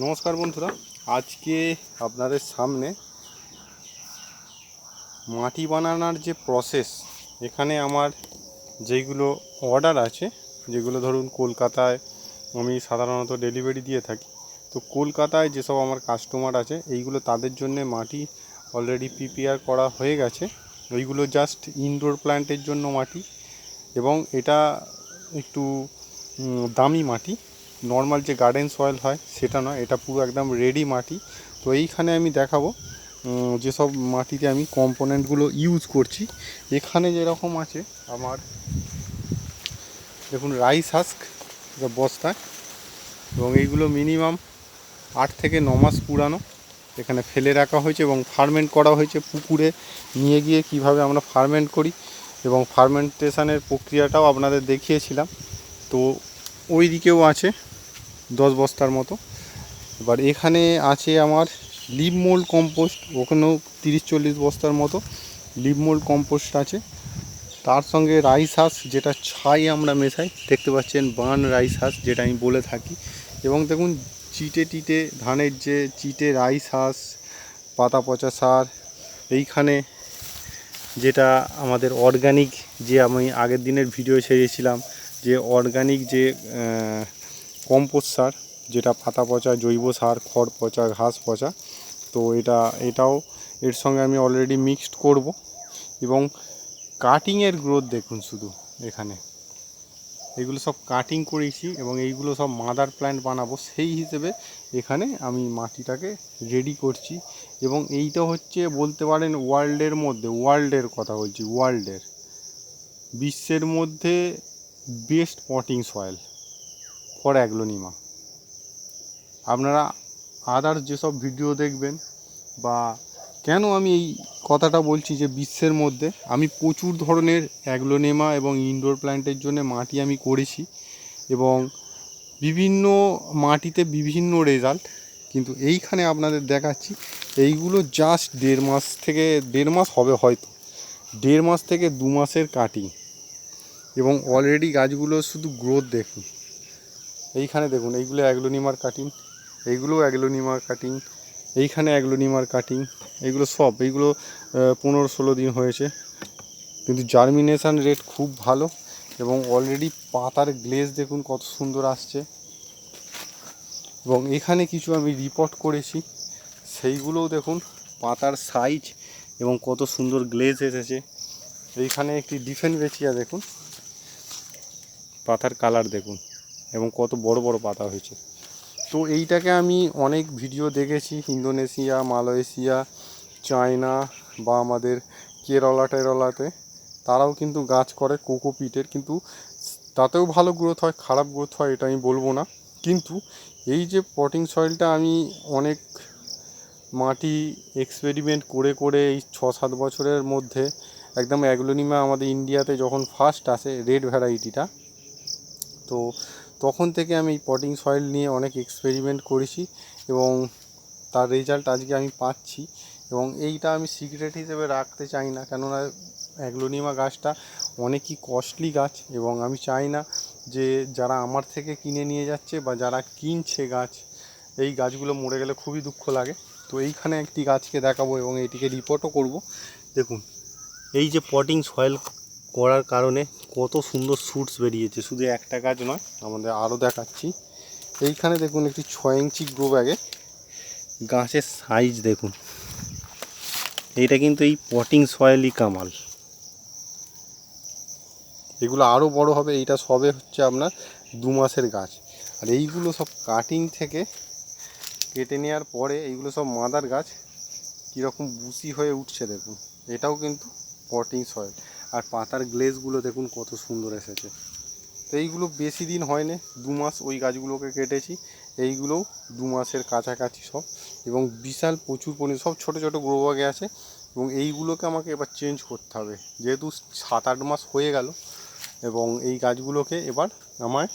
নমস্কার বন্ধুরা, আজকে আপনাদের সামনে মাটি বানানোর যে প্রসেস এখানে আমার যেইগুলো অর্ডার আছে, যেগুলো ধরুন কলকাতায় আমি সাধারণত ডেলিভারি দিয়ে থাকি, তো কলকাতায় যেসব আমার কাস্টমার আছে, এইগুলো তাদের জন্য মাটি অলরেডি প্রিপেয়ার করা হয়ে গেছে। ওইগুলো জাস্ট ইনডোর প্ল্যান্টের জন্য মাটি এবং এটা একটু দামি মাটি। নর্মাল যে গার্ডেন সয়েল হয়, সেটা নয়, এটা পুরো একদম রেডি মাটি। তো এইখানে আমি দেখাবো যেসব মাটিতে আমি কম্পোনেন্টগুলো ইউজ করছি। এখানে যেরকম আছে, আমার দেখুন রাইস হাস্ক বস্তায় এবং এইগুলো মিনিমাম আট থেকে ন মাস পুরানো। এখানে ফেলে রাখা হয়েছে এবং ফার্মেন্ট করা হয়েছে পুকুরে। নিয়ে গিয়ে কীভাবে আমরা ফার্মেন্ট করি এবং ফার্মেন্টেশনের প্রক্রিয়াটাও আপনাদের দেখিয়েছিলাম। তো ওই দিকেও আছে। দশ বস্তার মতো। এবার এখানে আছে আমার লিভ মোল্ড কম্পোস্ট ওখানেও তিরিশ চল্লিশ বস্তার মতো লিভ মোল্ড কম্পোস্ট আছে। তার সঙ্গে রাইস হাঁস, যেটা ছাই আমরা মেশাই, দেখতে পাচ্ছেন বান রাইস হাঁস, যেটা আমি বলে থাকি। এবং দেখুন, চিটে টিটে ধানের যে চিটে রাইস হাঁস, পাতা পচা সার, এইখানে যেটা আমাদের অর্গানিক যে আমি আগের দিনের ভিডিও ছেড়েছিলাম যে অর্গানিক যে কম্পোস্ট সার, যেটা পাতা পচা, জৈব সার, খড় পচা, ঘাস পচা। তো এটা, এটাও এর সঙ্গে আমি অলরেডি মিক্সড করব। এবং কাটিংয়ের গ্রোথ দেখুন শুধু এখানে। এগুলো সব কাটিং করেছি এবং এইগুলো সব মাদার প্ল্যান্ট বানাবো, সেই হিসেবে এখানে আমি মাটিটাকে রেডি করছি। এবং এইটা হচ্ছে বলতে পারেন ওয়ার্ল্ডের মধ্যে ওয়ার্ল্ডের কথা বলছি ওয়ার্ল্ডের বিশ্বের মধ্যে best potting soil for aglaonema আপনারা আদার যেসব ভিডিও দেখবেন বা কেন আমি এই কথাটা বলছি যে বিশ্বের মধ্যে, আমি প্রচুর ধরনের অ্যাগ্লোনেমা এবং ইনডোর প্ল্যান্টের জন্য মাটি আমি করেছি এবং বিভিন্ন মাটিতে বিভিন্ন রেজাল্ট কিন্তু এইখানে আপনাদের দেখাচ্ছি, এইগুলো জাস্ট দেড় মাস থেকে, দেড় মাস হবে হয়তো, দেড় মাস থেকে দু মাসের কাটিং এবং অলরেডি গাছগুলো শুধু গ্রোথ দেখুন। এইখানে দেখুন, এইগুলো অ্যাগ্লোনিমার কাটিং এইগুলো অ্যাগ্লোনিমার কাটিং এইখানে অ্যাগ্লোনিমার কাটিং এইগুলো সব, এইগুলো পনেরো ষোলো দিন হয়েছে। কিন্তু জার্মিনেশান রেট খুব ভালো এবং অলরেডি পাতার গ্লেজ দেখুন কত সুন্দর আসছে। এবং এখানে কিছু আমি রিপোর্ট করেছি, সেইগুলোও দেখুন পাতার সাইজ এবং কত সুন্দর গ্লেজ এসেছে। এইখানে একটি ডিফেন্ট বেচিয়া দেখুন, পাতার কালার দেখুন। এবং কত বড় বড় পাতা হয়েছে। তো এইটাকে আমি অনেক ভিডিও দেখেছি, ইন্দোনেশিয়া, মালয়েশিয়া, চায়না বা আমাদের কেরলা টেরলাতে। তারাও কিন্তু গাছ করে কোকোপিটের, কিন্তু তাতেও ভালো গ্রোথ হয়, খারাপ গ্রোথ হয়, এটা আমি বলব না। কিন্তু এই যে পটিং সয়েলটা আমি অনেক মাটি এক্সপেরিমেন্ট করে করে এই ছ সাত বছরের মধ্যে একদম অ্যাগ্লোনিমা আমাদের ইন্ডিয়াতে যখন ফার্স্ট আসে রেড ভ্যারাইটিটা তো তখন থেকে আমি পটিং সয়েল নিয়ে অনেক এক্সপেরিমেন্ট করেছি এবং তার রেজাল্ট আজকে আমি পাচ্ছি এবং এইটা আমি সিক্রেট হিসেবে রাখতে চাই না। কেননা অ্যাগ্লোনিমা গাছটা অনেকই কস্টলি গাছ এবং আমি চাই না যে যারা আমার থেকে কিনে নিয়ে যাচ্ছে বা যারা কিনছে গাছ, এই গাছগুলো মরে গেলে খুবই দুঃখ লাগে। তো এইখানে একটি গাছকে দেখাবো এবং এটিকে রিপোর্টও করব। দেখুন, এই যে পটিং সয়েল করার কারণে কত সুন্দর স্যুটস বেরিয়েছে। শুধু একটা গাছ নয়, আমাদের আরও দেখাচ্ছি। এইখানে দেখুন একটি ছয় ইঞ্চি গ্রো ব্যাগে। গাছের সাইজ দেখুন। এইটা কিন্তু এই পটিং সয়েলই কামাল। এগুলো আরও বড় হবে, এইটা সবে হচ্ছে আপনার দু মাসের গাছ। আর এইগুলো সব কাটিং থেকে কেটে নেওয়ার পরে এইগুলো সব মাদার গাছ, কীরকম বুসি হয়ে উঠছে দেখুন। এটাও কিন্তু পটিং সয়েল। আর পাতার গ্লেজগুলো দেখুন কত সুন্দর এসেছে। তো এইগুলো বেশি দিন হয়নি, দু মাস ওই গাছগুলোকে কেটেছি, এইগুলোও দু মাসের কাছাকাছি সব। এবং বিশাল প্রচুর পরিমাণে সব ছোটো ছোটো গ্রো ব্যাগে আছে, এবং এইগুলোকে আমাকে এবার চেঞ্জ করতে হবে। যেহেতু সাত আট মাস হয়ে গেল, এবং এই গাছগুলোকে এবার আমায়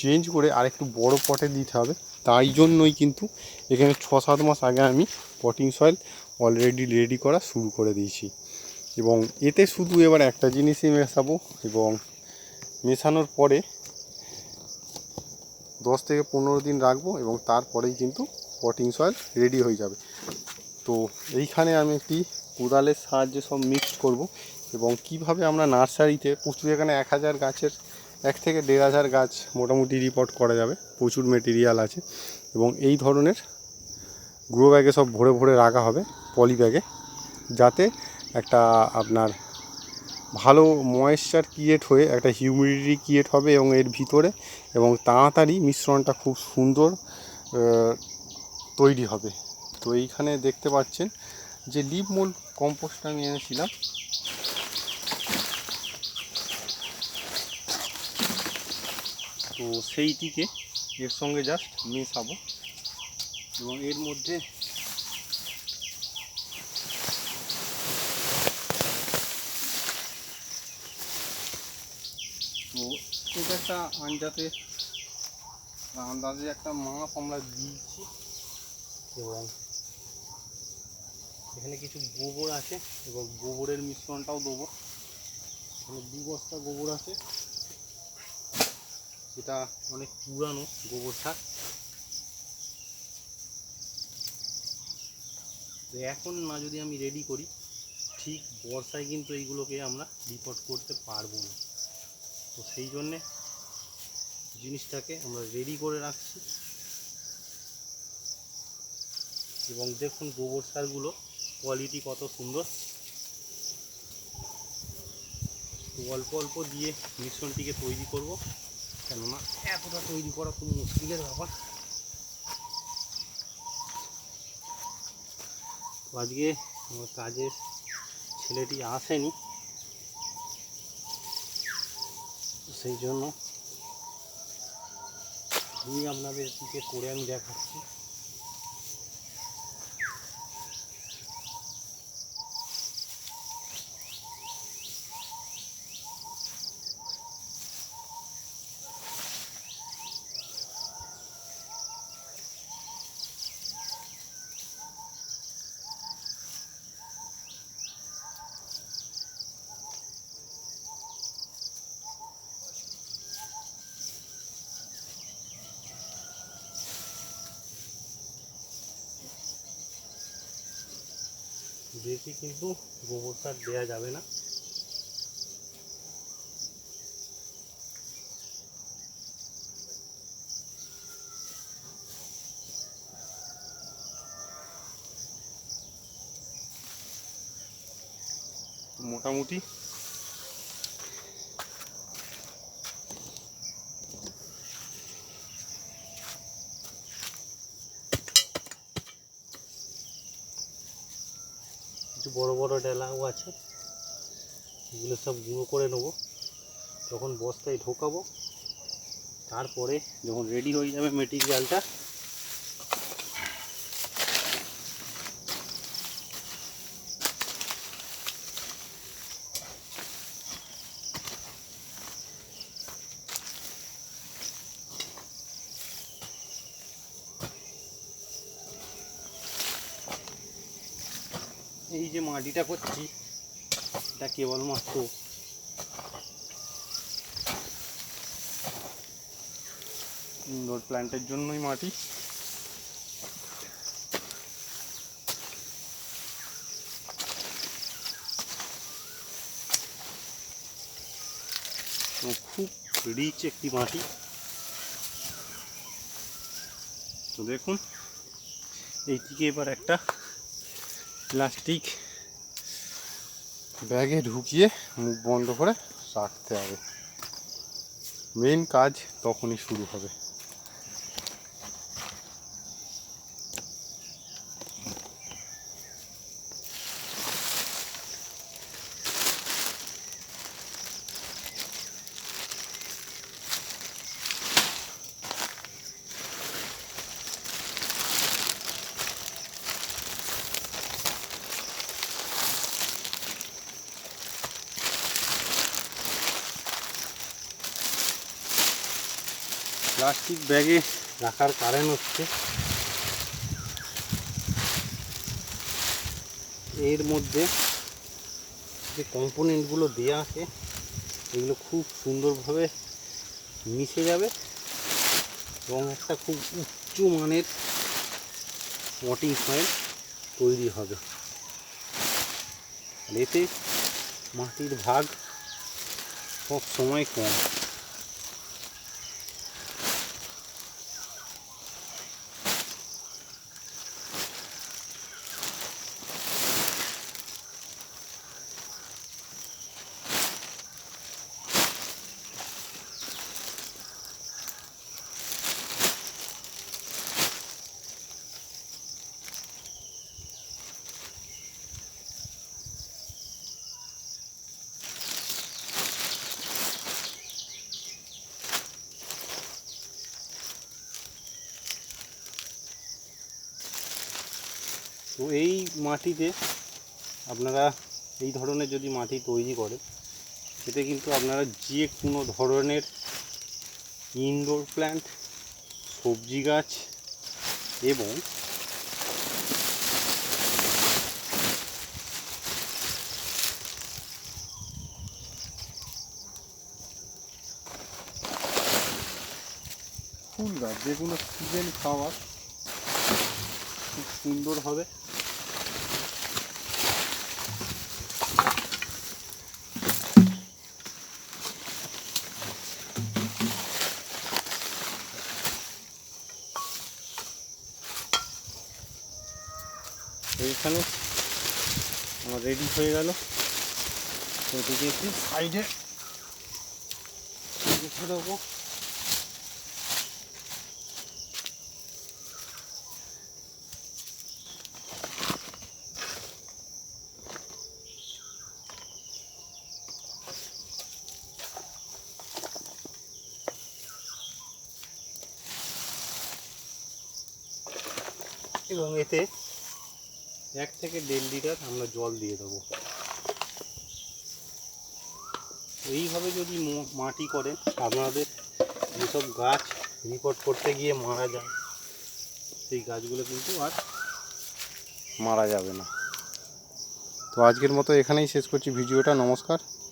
চেঞ্জ করে আরেকটু বড় পটে দিতে হবে। তাই জন্যই কিন্তু এখানে ছ সাত মাস আগে আমি পটিং সয়েল অলরেডি রেডি করা শুরু করে দিয়েছি। এবং এতে শুধু এবার একটা জিনিসই মেশাবো এবং মেশানোর পরে দশ থেকে পনেরো দিন রাখব এবং তারপরেই কিন্তু পটিং সয়েল রেডি হয়ে যাবে। তো এইখানে আমি একটি কোদালের সাহায্যে সব মিক্স করব এবং কীভাবে আমরা নার্সারিতে প্রচুর এখানে এক হাজার গাছের, এক থেকে দেড় হাজার গাছ মোটামুটি রিপোর্ট করা যাবে, প্রচুর মেটেরিয়াল আছে এবং এই ধরনের গ্রো ব্যাগে সব ভরে ভরে রাখা হবে পলি ব্যাগে যাতে একটা আপনার ভালো ময়েশ্চার ক্রিয়েট হয়ে একটা হিউমিডিটি ক্রিয়েট হবে এবং এর ভিতরে এবং তাড়াতাড়ি মিশ্রণটা খুব সুন্দর তৈরি হবে। তো এইখানে দেখতে পাচ্ছেন যে লিপ মোল কম্পোস্ট আমি এনেছিলাম। তো সেইটিকে এর সঙ্গে জাস্ট মেশাবো। এবং এর মধ্যে তো এটা একটা আঞ্জাতে আন্দাজে একটা মাপ আমরা দিয়েছি। এবং এখানে কিছু গোবর আছে, এবং গোবরের মিশ্রণটাও দেবো। এখানে দু বস্তা গোবর আছে। এটা অনেক পুরানো গোবর সার। তো এখন না, যদি আমি রেডি করি, ঠিক বর্ষায় কিন্তু এইগুলোকে আমরা রিপোর্ট করতে পারব না। তো সেই জন্যে জিনিসটাকে আমরা রেডি করে রাখছি। এবং দেখুন গোবর সারগুলো কোয়ালিটি কত সুন্দর। অল্প অল্প দিয়ে মিশ্রণটিকে তৈরি করব, কেননা এতটা তৈরি করা খুব মুশকিলের ব্যাপার। আজকে আমার কাজের ছেলেটি আসেনি সেই জন্য আমি আপনাদের দিকে করে আমি দেখাচ্ছি। বেশি কিন্তু গোবর সার দেওয়া যাবে না। মোটামুটি বড় বড় ডেলাও আছে, এগুলো সব গুঁড়ো করে নেব। যখন বস্তায় ঢোকাবো, তারপরে যখন রেডি হয়ে যাবে মেটেরিয়ালটা এই যে মাটিটা করছি, এটা কেবলমাত্র ইনডোর প্ল্যান্টের জন্যই মাটি। এবং খুব রিচ একটি মাটি। তো দেখুন এইটিকে এবার একটা প্লাস্টিক ব্যাগে ঢুকিয়ে মুখ বন্ধ করে রাখতে হবে। মেন কাজ তখনই শুরু হবে। প্লাস্টিক ব্যাগে রাখার কারণ হচ্ছে এর মধ্যে যে কম্পোনেন্টগুলো দেওয়া আছে, এগুলো খুব সুন্দরভাবে মিশে যাবে এবং একটা খুব উচ্চ মানের পটিং সয়েল তৈরি হবে। এতে মাটির ভাগ সব সময় কম। এই মাটিতে আপনারা এই ধরনের যদি মাটি তৈরি করেন এতে কিন্তু আপনারা যে কোনো ধরনের ইনডোর প্ল্যান্ট সবজি গাছ এবং ফুল গাছ, যেগুলো সিজন খাওয়ার খুব সুন্দর হবে। এইখানে। আমার রেডি হয়ে গেল। এদিকে একটু সাইডে দেবো। এবং এতে এক থেকে দেড় লিটার আমরা জল দিয়ে দেবো। এইভাবে যদি মাটি করেন আপনাদের যেসব গাছ রিপোর্ট করতে গিয়ে মারা যায়, সেই গাছগুলো কিন্তু আর মারা যাবে না। তো আজকের মতো এখানেই শেষ করছি। ভিডিওটা নমস্কার।